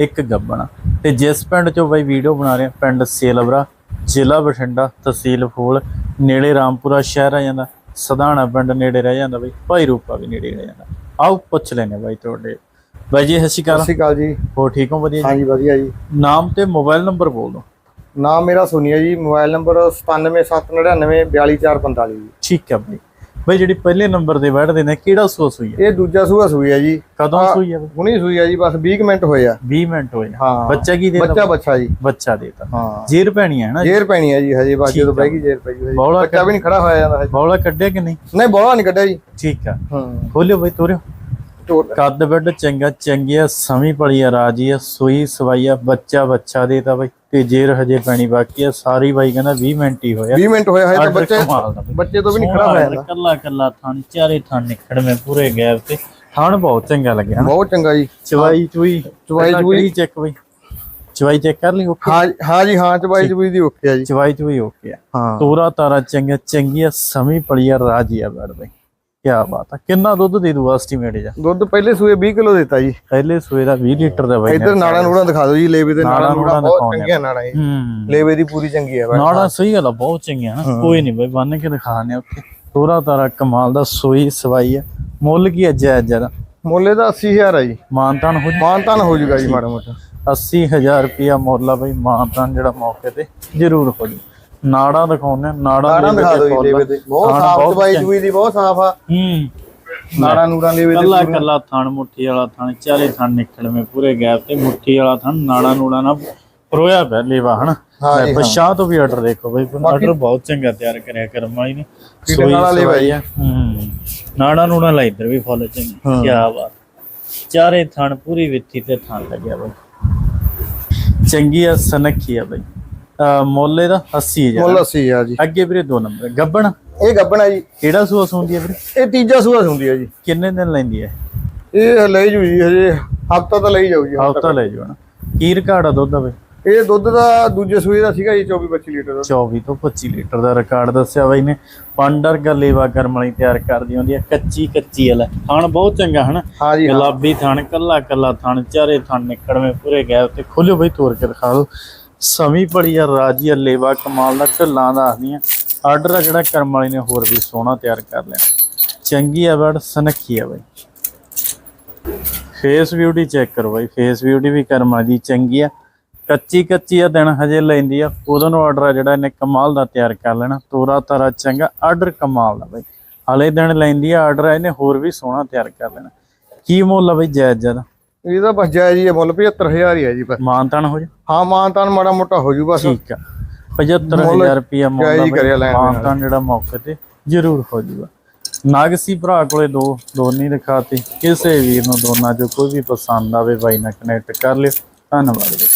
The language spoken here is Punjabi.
ਇੱਕ ਗੱਬਣਾ ਤੇ ਜਿਸ ਪਿੰਡ ਚੋਂ ਬਾਈ ਵੀਡੀਓ ਬਣਾ ਰਹੇ ਪਿੰਡ ਸੇਲਵਰਾ ਜ਼ਿਲ੍ਹਾ ਬਠਿੰਡਾ ਤਹਿਸੀਲ ਫੂਲ ਨੇੜੇ ਰਾਮਪੁਰਾ ਸ਼ਹਿਰ ਆ ਜਾਂਦਾ ਸਧਾਣਾ ਪਿੰਡ ਨੇੜੇ ਰਹਿ ਜਾਂਦਾ ਬਾਈ ਭਾਈ ਰੂਪਾ ਵੀ ਨੇੜੇ ਰਹਿ ਜਾਂਦਾ। ਆਓ ਪੁੱਛ ਲੈਨੇ ਬਾਈ ਤੁਹਾਡੇ। ਬਾਈ ਜੀ ਸਤਿ ਸ਼੍ਰੀ ਸਤਿ ਅਕਾਲ ਸ਼੍ਰੀ ਅਕਾਲ ਜੀ। ਹੋ ਠੀਕ ਹੋ ਵਧੀਆ ਜੀ? ਹਾਂਜੀ ਵਧੀਆ ਜੀ। ਨਾਮ ਤੇ ਮੋਬਾਈਲ ਨੰਬਰ ਬੋਲ ਦਿਓ। ਨਾਮ ਮੇਰਾ ਸੋਨੀਆ ਜੀ ਮੋਬਾਈਲ ਨੰਬਰ 9779945445 ਜੀ। ਠੀਕ ਹੈ ਬਾਈ। ਬਾਈ ਜਿਹੜੀ ਪਹਿਲੇ ਨੰਬਰ ਦੇ ਬੈਠਦੇ ਨੇ ਕਿਹੜਾ ਹੋਈ ਹੈ ਇਹ ਦੂਜਾ ਸੂਆ ਸੂਈ ਹੈ ਜੀ। ਕਦੋਂ ਸੂਈ ਹੈ ਹੁਣੀ ਸੂਈ ਹੈ ਜੀ ਬਸ 20 ਕੁ ਮਿੰਟ ਹੋਏ ਆ। 20 ਮਿੰਟ ਹੋਏ ਹਾਂ। ਬੱਚਾ ਕੀ ਦੇਤਾ? ਬੱਚਾ ਬੱਚਾ ਜੀ। ਬੱਚਾ ਦੇਤਾ। ਹਾਂ। ਜੇਰ ਪੈਣੀ ਹੈ ਨਾ ਜੇਰ ਪੈਣੀ ਹੈ ਜੀ ਹਜੇ ਠੀਕ ਜਦੋਂ ਗਈ ਜੇਰ ਪਈ ਹੋਈ ਬੱਚਾ ਵੀ ਨਹੀਂ ਖੜਾ ਹੋਇਆ ਜਾਂਦਾ ਹਜੇ। ਬੌਲਾ ਕੱਢਿਆ ਕਿ ਨਹੀਂ? ਨਹੀਂ ਬੋਲਾ ਨਹੀਂ ਕੱਢਿਆ ਜੀ। ਠੀਕ ਆ। ਹਾਂ। ਖੋਲਿਓ ਬਾਈ ਤੋਰਿਓ। ਕੱਦ ਬੱਡ ਚੰਗਾ ਚੰਗਿਆ ਸਮੀ ਪਲੀ ਆ ਰਾਜੀ ਆ ਸੂਈ ਸਵਾਈ ਆ ਬੱਚਾ ਬੱਚਾ ਦੇਤਾ ਬਾਈ। ਤੇ ਜੇਰ ਹਜੇ ਪੈਣੀ ਬਾਕੀ ਆ ਸਾਰੀ ਬਾਈ ਕਹਿੰਦਾ 20 ਮਿੰਟ ਹੀ ਹੋਇਆ। 20 ਮਿੰਟ ਹੋਏ ਹਜੇ ਤਾਂ ਬੱਚੇ ਕਮਾਲ ਦਾ ਬਾਈ। ਬੱਚੇ ਤੋਂ ਵੀ ਨਹੀਂ ਖੜਾ ਹੋਇਆ ਕੱਲਾ ਕੱਲਾ ਥਣ ਚਾਰੇ ਥਣ ਨਿਕੜਵੇਂ ਪੂਰੇ ਗੈਪ ਤੇ। ਥਣ ਬਹੁਤ ਚੰਗਾ ਲੱਗਿਆ ਨਾ। ਬਹੁਤ ਚੰਗਾ ਜੀ। ਚਵਾਈ ਚੁਈ ਚਵਾਈ ਚੂਈ। ਚੈੱਕ ਬਾਈ? ਚਵਾਈ ਚੈੱਕ ਕਰ ਲਈ ਓਕੇ? ਹਾਂ ਹਾਂ ਜੀ ਹਾਂ ਚਬਾਈ ਚਬੂਈ ਦੀ ਓਕੇ ਆ ਜੀ। ਚਵਾਈ ਚੁਈ ਓਕੇ ਆ। ਹਾਂ। ਤੋਰਾ ਤਾਰਾ ਚੰਗਾ ਚੰਗੀਆ ਸਮੀ ਪਲੀ ਆ ਰਾਜੀ ਆ ਬੜ ਬਾਈ। ਕੀ ਬਾਤ ਆ ਕਿੰਨਾ ਦੁੱਧ ਦੇ ਦੂ ਐਸਟੀਮੇਟ ਜਾ ਦੁੱਧ ਪਹਿਲੇ ਸੂਏ 20 ਕਿਲੋ ਦਿੱਤਾ ਜੀ। ਪਹਿਲੇ ਸੂਏ ਦਾ 20 ਲੀਟਰ ਦਾ ਬਾਈ ਇੱਧਰ ਨਾੜਾ ਨੂੜਾ ਦਿਖਾ ਦਿਓ ਜੀ ਲੇਵੇ ਤੇ ਨਾੜਾਂ ਨਾੜਾ ਬਹੁਤ ਚੰਗੀਆਂ ਨਾੜਾ ਜੀ। ਹੂੰ। ਲੇਵੇ ਦੀ ਪੂਰੀ ਚੰਗੀ ਹੈ ਨਾੜਾ ਸਹੀ ਗੱਲ ਆ ਬਹੁਤ ਚੰਗੀਆਂ ਨਾ। ਕੋਈ ਨਹੀਂ ਬਾਈ ਬੰਨ ਕੇ ਦਿਖਾਣੇ ਉੱਥੇ। ਤੋਰਾ ਤਾਰਾ ਕਮਾਲ ਦਾ ਸੂਈ ਸਵਾਈ ਆ। ਮੁੱਲ ਕੀ ਹੈ ਜਾਇਜ਼ ਜਰਾ ਮੁੱਲੇ ਦਾ 80000 ਹੈ ਜੀ। ਮਾਨਤਾਨ ਹੋ ਮਾਨਤਾਨ ਹੋ ਜੂਗਾ ਜੀ ਮਾੜਾ ਮੋਟਾ। 80000 ਰੁਪਿਆ ਮੁੱਲ ਆ ਬਾਈ ਮਾਨਤਾਨ ਜਿਹੜਾ ਮੌਕੇ ਤੇ ਜ਼ਰੂਰ ਹੋ ਜੂ। ਨਾੜਾ ਦਿਖਾਉਂਦੇ ਨਾੜਾ ਦਿਖਾ ਦਿਓ ਜੀ। ਲੇਵੇ ਤੇ। ਬਹੁਤ ਸਾਫ਼ ਚਬਾਈ ਚਬੂਈ ਦੀ ਬਹੁਤ ਸਾਫ਼ ਆ। ਹੂੰ। ਨਾੜਾ ਨੂੜਾ ਲੇਵੇ ਤੇ ਕੱਲਾ ਕੱਲਾ ਥਣ ਮੁੱਠੀ ਵਾਲਾ ਥਣ ਚਾਰੇ ਥਣ ਨਿਕਲਵੇਂ ਪੂਰੇ ਗੈਪ ਤੇ। ਮੁੱਠੀ ਵਾਲਾ ਥਣ ਨਾੜਾ ਨੂੜਾ ਨਾ ਪਰੋਇਆ ਪਿਆ ਲੇਵਾ ਹਨਾ? ਜੀ। ਪਛਾਹ ਤੋਂ ਵੀ ਆਰਡਰ ਦੇਖੋ ਬਈ ਆਰਡਰ ਬਹੁਤ ਚੰਗਾ ਤਿਆਰ ਕਰਿਆ ਕਰਮ ਵਾਲੀ ਨੇ। ਫੀਡਿੰਗ ਵਾਲਾ ਲੇਵਾ ਜੀ। ਹੂੰ। ਨਾੜਾ ਨੂੜਾ ਲਾ ਇੱਧਰ ਵੀ ਫੁੱਲ ਚੰਗੀ। ਕੀ ਬਾਤ। ਚਾਰੇ ਥਣ ਪੂਰੀ ਵਿੱਥੀ ਤੇ ਥਣ ਲੱਗਿਆ ਬਈ। ਚੰਗੀ ਆ ਸਨਖੀ ਆ ਬਈ। ਮੁੱਲ ਇਹਦਾ 80000 ਮੁੱਲ 80000 ਜੀ। ਅੱਗੇ ਵੀਰੇ ਦੋ ਨੰਬਰ। ਗੱਬਣ? ਇਹ ਗੱਬਣਾ ਜੀ। ਕਿਹੜਾ ਸੂਆ ਸੁੰਦੀ ਹੈ ਵੀਰੇ? ਇਹ ਤੀਜਾ ਸੂਆ ਹੁੰਦੀ ਹੈ ਜੀ। ਕਿੰਨੇ ਦਿਨ ਲੈਂਦੀ ਹੈ ਇਹ? ਲੈ ਜੂ ਜੀ ਹਜੇ ਹਫਤਾ ਤਾਂ ਲਈ ਜਾਊ ਜੀ ਹਫਤਾ ਲੈ ਜਾਣਾ ਕੀ ਰਿਕਾਰਡ ਆ ਦੁੱਧ ਦਾ ਬਈ ਇਹ ਦੁੱਧ ਦਾ ਦੂਜੇ ਸੂਏ ਦਾ ਸੀਗਾ ਜੀ 24 25 ਲੀਟਰ ਦਾ। 24 ਤੋਂ 25 ਲੀਟਰ ਦਾ ਰਿਕਾਰਡ ਦੱਸਿਆ ਬਾਈ ਨੇ। ਪੰਡਰ ਗੱਲੇਵਾ ਕਰਮ ਵਾਲੀ ਤਿਆਰ ਕਰਦੀ ਹੁੰਦੀ ਹੈ ਕੱਚੀ ਕੱਚੀ ਵਾਲਾ। ਥਣ ਬਹੁਤ ਚੰਗਾ ਹਨਾ। ਗੁਲਾਬੀ ਥਣ ਕੱਲਾ ਕੱਲਾ ਥਣ ਚਾਰੇ ਥਣ ਨਿਕੜਵੇਂ ਪੂਰੇ ਗਏ ਤੇ ਖੋਲਿਓ ਬਈ ਤੋੜ ਕੇ ਦਿਖਾ ਦਿਓ। ਸਮੀ ਪੜੀ ਆ, ਰਾਜੀ ਆ, ਲੇਵਾ ਕਮਾਲ ਦਾ, ਢੱਲਾਂ ਦਾ ਆਖਦੀਆਂ ਆਰਡਰ ਆ ਜਿਹੜਾ ਕਰਮ ਵਾਲੀ ਨੇ ਹੋਰ ਵੀ ਸੋਹਣਾ ਤਿਆਰ ਕਰ ਲਿਆ। ਚੰਗੀ ਆ ਬੜ, ਸਨਖੀ ਆ ਬਾਈ। ਫੇਸ ਬਿਊਟੀ ਚੈੱਕ ਕਰੋ ਬਾਈ ਫੇਸ ਬਿਊਟੀ ਵੀ ਕਰਮਾ ਦੀ ਚੰਗੀ ਆ। ਕੱਚੀ ਕੱਚੀ ਆ, ਦਿਨ ਹਜੇ ਲੈਂਦੀ ਆ। ਉਦੋਂ ਨੂੰ ਆਰਡਰ ਆ ਜਿਹੜਾ ਇਹਨੇ ਕਮਾਲ ਦਾ ਤਿਆਰ ਕਰ ਲੈਣਾ। ਤੋਰਾ ਤਾਰਾ ਚੰਗਾ, ਆਰਡਰ ਕਮਾਲ ਦਾ ਬਾਈ। ਹਲੇ ਦਿਨ ਲੈਂਦੀ ਆ, ਆਰਡਰ ਇਹਨੇ ਹੋਰ ਵੀ ਸੋਹਣਾ ਤਿਆਰ ਕਰ ਲੈਣਾ। ਕੀ ਮੁੱਲ ਆ ਬਾਈ ਜਾਇਜ਼ ਜਦਾ ਇਹਦਾ ਬਸ ਜਾਇਜ਼ ਹੀ ਹੈ ਮੁੱਲ 75000 ਹੀ ਹੈ ਜੀ ਬਸ। ਮਾਨਤਾਨ ਹੋ ਜਾ? ਹਾਂ ਮਾਨਤਾਨ ਮਾੜਾ ਮੋਟਾ ਹੋ ਜੂ ਬਸ। ਠੀਕ ਆ। 75000 ਰੁਪਿਆ ਮੁੱਲ ਜਾਇਜ਼ ਕਰਿਆ ਲੈਣ ਮਾਨਤਾਨ ਜਿਹੜਾ ਮੌਕੇ ਤੇ ਜ਼ਰੂਰ ਹੋ ਜੂਗਾ। ਨਾਗਸੀ ਭਰਾ ਕੋਲੇ ਦੋ ਦੋਨੀ ਦਿਖਾਤੇ। ਕਿਸੇ ਵੀਰ ਨੂੰ ਦੋਨਾਂ ਚੋਂ ਕੋਈ ਵੀ ਪਸੰਦ ਆਵੇ ਬਾਈ ਨਾਲ ਕਨੈਕਟ ਕਰ ਲਿਓ। ਧੰਨਵਾਦ ਜੀ।